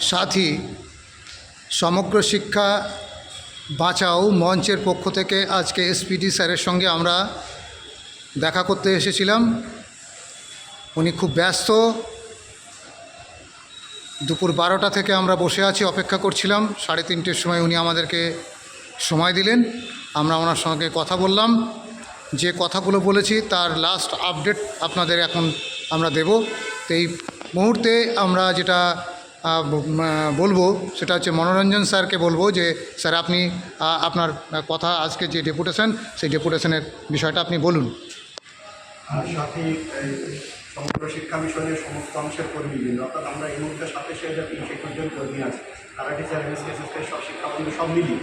সাথী, সমগ্র শিক্ষা বাঁচাও মঞ্চের পক্ষ থেকে আজকে এসপিডি স্যারের সঙ্গে আমরা দেখা করতে এসেছিলাম। উনি খুব ব্যস্ত। দুপুর বারোটা থেকে আমরা বসে আছি, অপেক্ষা করছিলাম। সাড়ে তিনটের সময় উনি আমাদেরকে সময় দিলেন। আমরা ওনার সঙ্গে কথা বললাম। যে কথাগুলো বলেছি তার লাস্ট আপডেট আপনাদের এখন আমরা দেব। তো এই মুহূর্তে আমরা যেটা বলব, সেটা হচ্ছে মনোরঞ্জন স্যারকে বলব যে, স্যার আপনি আপনার কথা আজকে যে ডেপুটেশন, সেই ডেপুটেশনের বিষয়টা আপনি বলুন। সাথে সমগ্র শিক্ষা মিশনের সমস্ত অংশের কর্মীবৃন্দ, অর্থাৎ আমরা এই মুহূর্তে সাতাশে হাজার তিনশো একুশ কর্মী আছে, তারা টিচার এমএসকেএসএসকে সব শিক্ষাবন্ধু সব মিলিয়ে,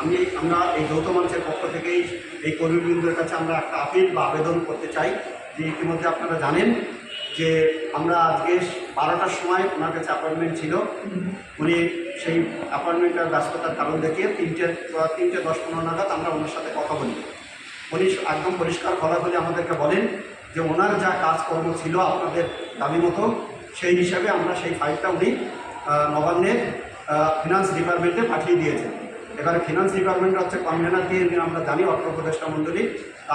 আমি, আমরা এই যৌথ মঞ্চের পক্ষ থেকেই এই কর্মীবৃন্দের কাছে আমরা একটা আপিল বা আবেদন করতে চাই, যে ইতিমধ্যে আপনারা জানেন যে আমরা আজকে বারোটার সময় ওনার কাছে অ্যাপয়েন্টমেন্ট ছিল। উনি সেই অ্যাপয়েন্টমেন্টের ব্যস্ততার কারণ দেখিয়ে তিনটে তিনটে দশ পনেরো নাগাদ আমরা ওনার সাথে কথা বলি। উনি একদম পরিষ্কার খোলাখুলি আমাদেরকে বলেন যে ওনার যা কাজকর্ম ছিল আপনাদের দাবি মতো, সেই হিসাবে আমরা সেই ফাইলটা উনি নবান্নের ফিনান্স ডিপার্টমেন্টে পাঠিয়ে দিয়েছেন। এবারে ফিনান্স ডিপার্টমেন্ট হচ্ছে কনভেনার দিয়ে আমরা জানি, অর্থ উপদেষ্টা মণ্ডলী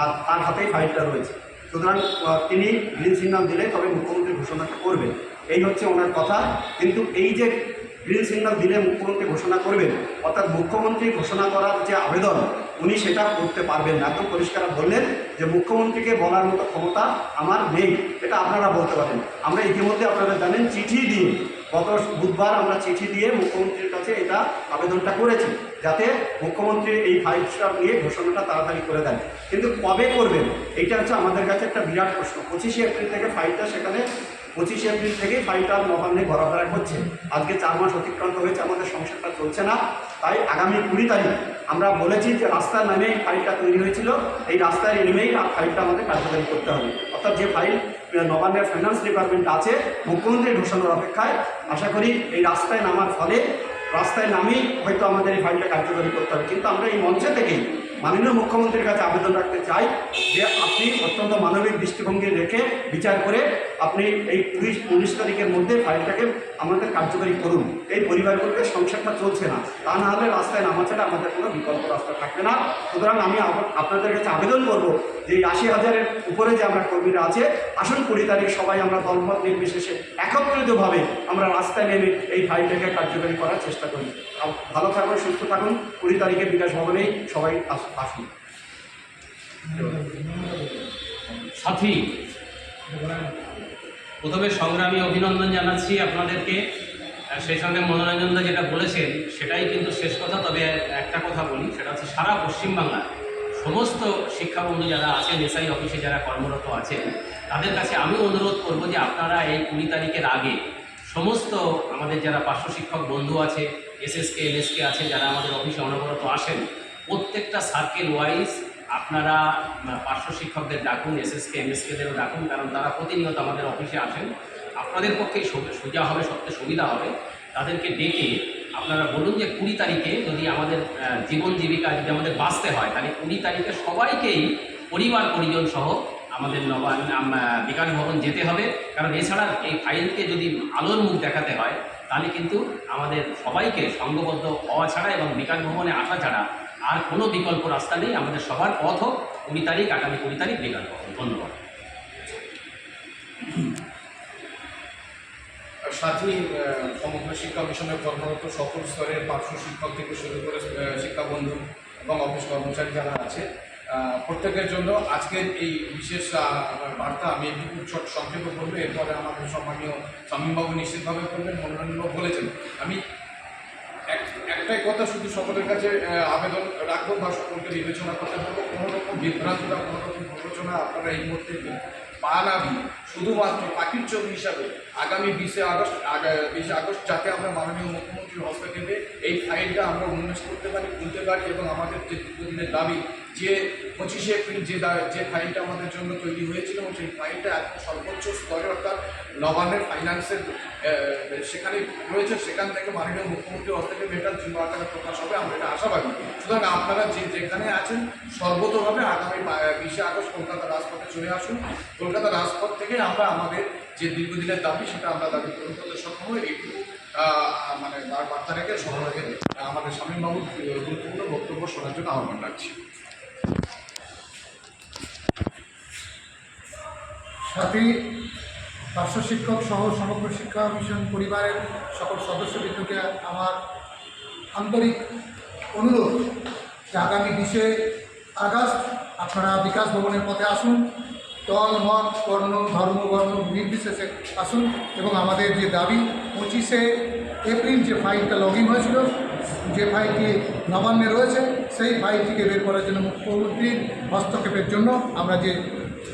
আর তার হাতেই ফাইলটা রয়েছে। সুতরাং তিনি গ্রিন সিগন্যাল দিলে তবে মুখ্যমন্ত্রী ঘোষণাটা করবেন। এই হচ্ছে ওনার কথা। কিন্তু এই যে গ্রিন সিগন্যাল দিলে মুখ্যমন্ত্রী ঘোষণা করবেন, অর্থাৎ মুখ্যমন্ত্রী ঘোষণা করার যে আবেদন, উনি সেটা করতে পারবেন না। একদম পরিষ্কার বললেন যে মুখ্যমন্ত্রীকে বলার মতো ক্ষমতা আমার নেই। এটা আপনারা বলতে পারেন। আমরা ইতিমধ্যে আপনারা জানেন, চিঠি দিয়ে গত বুধবার আমরা চিঠি দিয়ে মুখ্যমন্ত্রীর কাছে এটা আবেদনটা করেছি, যাতে মুখ্যমন্ত্রী এই ফাইলটা নিয়ে ঘোষণাটা তাড়াতাড়ি করে দেন। কিন্তু কবে করবেন, এইটা হচ্ছে আমাদের কাছে একটা বিরাট প্রশ্ন। পঁচিশে এপ্রিল থেকে ফাইভটা সেখানে পঁচিশে এপ্রিল থেকেই ফাইলটা নবান্নে ঘোরাফেরা করছে। আজকে চার মাস অতিক্রান্ত হয়েছে, আমাদের সংসারটা চলছে না। তাই আগামী কুড়ি তারিখ আমরা বলেছি যে রাস্তার নামে ফাইলটা তৈরি হয়েছিল। এই রাস্তায় নেমেই ফাইলটা আমাদের কার্যকারী করতে হবে। অর্থাৎ যে ফাইল নবান্নের ফাইন্যান্স ডিপার্টমেন্ট আছে, মুখ্যমন্ত্রী ঘোষণার অপেক্ষায় আশা করি এই রাস্তায় নামার ফলে, রাস্তায় নামেই হয়তো আমাদের এই ফাইলটা কার্যকরী করতে হবে। কিন্তু আমরা এই মঞ্চে থেকেই মাননীয় মুখ্যমন্ত্রীর কাছে আবেদন রাখতে চাই যে আপনি অত্যন্ত মানবিক দৃষ্টিভঙ্গি রেখে বিচার করে আপনি এই কুড়ি, উনিশ তারিখের মধ্যে ফাইলটাকে আমাদের কার্যকরী করুন। এই পরিবারগুলোকে সংসারটা চলছে না। তা না হলে রাস্তায় নামা ছাড়া আমাদের কোনো বিকল্প রাস্তা থাকবে না। সুতরাং আমি আপনাদের কাছে আবেদন করব যে এই আশি হাজারের উপরে যে আমরা কর্মীরা আছে, আসুন কুড়ি তারিখ সবাই আমরা দলমত নির্বিশেষে একত্রিতভাবে আমরা রাস্তায় নেমে এই ফাইলটাকে কার্যকরী করার চেষ্টা করি। ভালো থাকুন, সুস্থ থাকুন। কুড়ি তারিখে বিকাশ ভবনেই সবাই আসুন। সাথী, প্রথমে সংগ্রামী অভিনন্দন জানাচ্ছি আপনাদেরকে। সেই সঙ্গে মনোরঞ্জনদা যেটা বলেছেন, সেটাই কিন্তু শেষ কথা, তবে একটা কথা বলি, সেটা হচ্ছে সারা পশ্চিমবাংলার সমস্ত শিক্ষাবন্ধু যারা আছেন, এসআই অফিসে যারা কর্মরত আছেন, তাদের কাছে আমি অনুরোধ করব যে আপনারা এই কুড়ি তারিখের আগে সমস্ত আমাদের যারা পার্শ্ব শিক্ষক বন্ধু আছে, এসএসকে, এনএসকে আছে, যারা আমাদের অফিসে অনবরত আসেন প্রত্যেকটা সার্কেল ওয়াইজ আপনারা পার্শ্ব শিক্ষকদের ডাকুন এসএসকে এমএসকেদেরও ডাকুন, কারণ তারা প্রতিনিয়ত আমাদের অফিসে আসেন। আপনাদের পক্ষে সোজা হবে, সবচেয়ে সুবিধা হবে। তাদেরকে ডেকে আপনারা বলুন যে কুড়ি তারিখে যদি আমাদের জীবন জীবিকা যদি আমাদের বাঁচতে হয়, তাহলে কুড়ি তারিখে সবাইকেই পরিবার, পরিজন সহ আমাদের নবান বিকাশ ভবন যেতে হবে। কারণ এছাড়া এই ফাইলকে যদি আলোর মুখ দেখাতে হয়, তাহলে কিন্তু আমাদের সবাইকে সংঘবদ্ধ হওয়া ছাড়া এবং বিকাশ ভবনে আসা ছাড়া আর কোনো বিকল্প রাস্তা নেই। আমাদের সবার পথ হোক। কুড়ি তারিখ আগামী কুড়ি তারিখ ভবন ধন্যবাদ। সাথী সমগ্র শিক্ষা মিশনের কর্মরত সকল স্তরের পার্শ্ব শিক্ষক থেকে শুরু করে আহ, শিক্ষাবন্ধু এবং অফিস কর্মচারী যারা আছে প্রত্যেকের জন্য আজকের এই বিশেষ বার্তা আমি একটু ছোট সংক্ষেপে বলব। এরপরে আমাদের সম্মানীয় শামীমবাবু নিশ্চিতভাবে বলবেন মনোরঞ্জনবাবু বলেছেন। আমি একটাই কথা শুধু সকলের কাছে আবেদন রাখব বা সকলকে বিবেচনা করতে পারব কোনো রকম বিভ্রান্ত বা কোনো রকম প্ররোচনা আপনারা এই মুহূর্তে পা না দিয়ে শুধুমাত্র পাখির চোখ হিসাবে আগামী বিশে আগস্ট বিশে আগস্ট যাতে আমরা মাননীয় মুখ্যমন্ত্রীর হস্তক্ষেপে এই ফাইলটা আমরা উন্মেষ করতে পারি, খুলতে পারি এবং আমাদের যে দীর্ঘদিনের দাবি যে পঁচিশে এপ্রিল যে যে ফাইলটা আমাদের জন্য তৈরি হয়েছিল, এবং সেই ফাইলটা এখন সর্বোচ্চ স্তরে, অর্থাৎ নবান্নের ফাইন্যান্সের সেখানে রয়েছে। সেখান থেকে মাননীয় মুখ্যমন্ত্রী হস্তক্ষেপে যুব আকারে প্রকাশ হবে, আমরা এটা আশাবাদী। সুতরাং আপনারা যে যেখানে আছেন, সর্বতভাবে আগামী বিশে আগস্ট কলকাতা রাজপথে চলে আসুন। কলকাতা রাজপথ থেকে আমরা আমাদের যে দীর্ঘদিনের দাবি, সেটা আমরা দাবি পূরণ করতে সক্ষম হই। এইটুকু মানে বার্তা রেখে সকলকে আমাদের স্বামীবাবুর গুরুত্বপূর্ণ বক্তব্য শোনার জন্য আহ্বান রাখছি। সাথী, পার্শ্ব শিক্ষক সহ সমগ্র শিক্ষা মিশন পরিবারের সকল সদস্যবৃন্দকে আমার আন্তরিক অনুরোধ যে আগামী বিশে আগস্ট আপনারা বিকাশ ভবনের পথে আসুন, দল, মত, কর্ণ, ধর্ম, বর্ণ, নির্বিশেষে আসুন এবং আমাদের যে দাবি, পঁচিশে এপ্রিল যে ফাইলটা লগ ইন হয়েছিল যে ফাইলটি নবান্নে রয়েছে, সেই ফাইলটিকে বের করার জন্য মুখ্যমন্ত্রীর হস্তক্ষেপের জন্য আমরা যে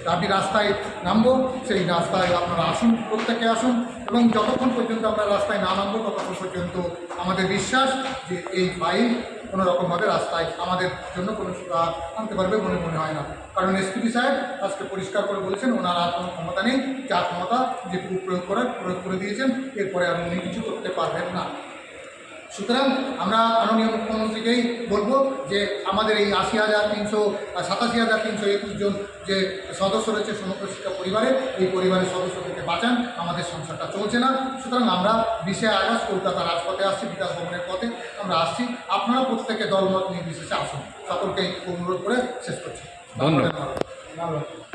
দাবি রাস্তায় নামবো, সেই রাস্তায় আপনারা আসুন, প্রত্যেকে আসুন এবং যতক্ষণ পর্যন্ত আমরা রাস্তায় না নামবো, ততক্ষণ পর্যন্ত আমাদের বিশ্বাস যে এই ফাইল কোনো রকমভাবে রাস্তায় আমাদের জন্য কোনো সুরা আনতে পারবে মনে মনে হয় না। কারণ এসপিডি সাহেব আজকে পরিষ্কার করে বলেছেন, ওনার আর কোনো ক্ষমতা নেই, যা ক্ষমতা যে প্রয়োগ করার, প্রয়োগ করে দিয়েছেন, এরপরে আর উনি কিছু করতে পারবেন না। সুতরাং আমরা মাননীয় মুখ্যমন্ত্রীকেই বলব যে আমাদের এই আশি হাজার তিনশো সাতাশি হাজার তিনশো একুশ জন যে সদস্য রয়েছে সমগ্র শিক্ষা পরিবারে এই পরিবারের সদস্যদেরকে বাঁচান আমাদের সংসারটা চলছে না। সুতরাং আমরা বিশে আগস্ট কলকাতা রাজপথে আসছি বিকাশ ভবনের পথে আমরা আসছি। আপনারা প্রত্যেকে দলমত নির্বিশেষে আসুন। সকলকে অনুরোধ করে শেষ করছি। ধন্যবাদ। ধন্যবাদ।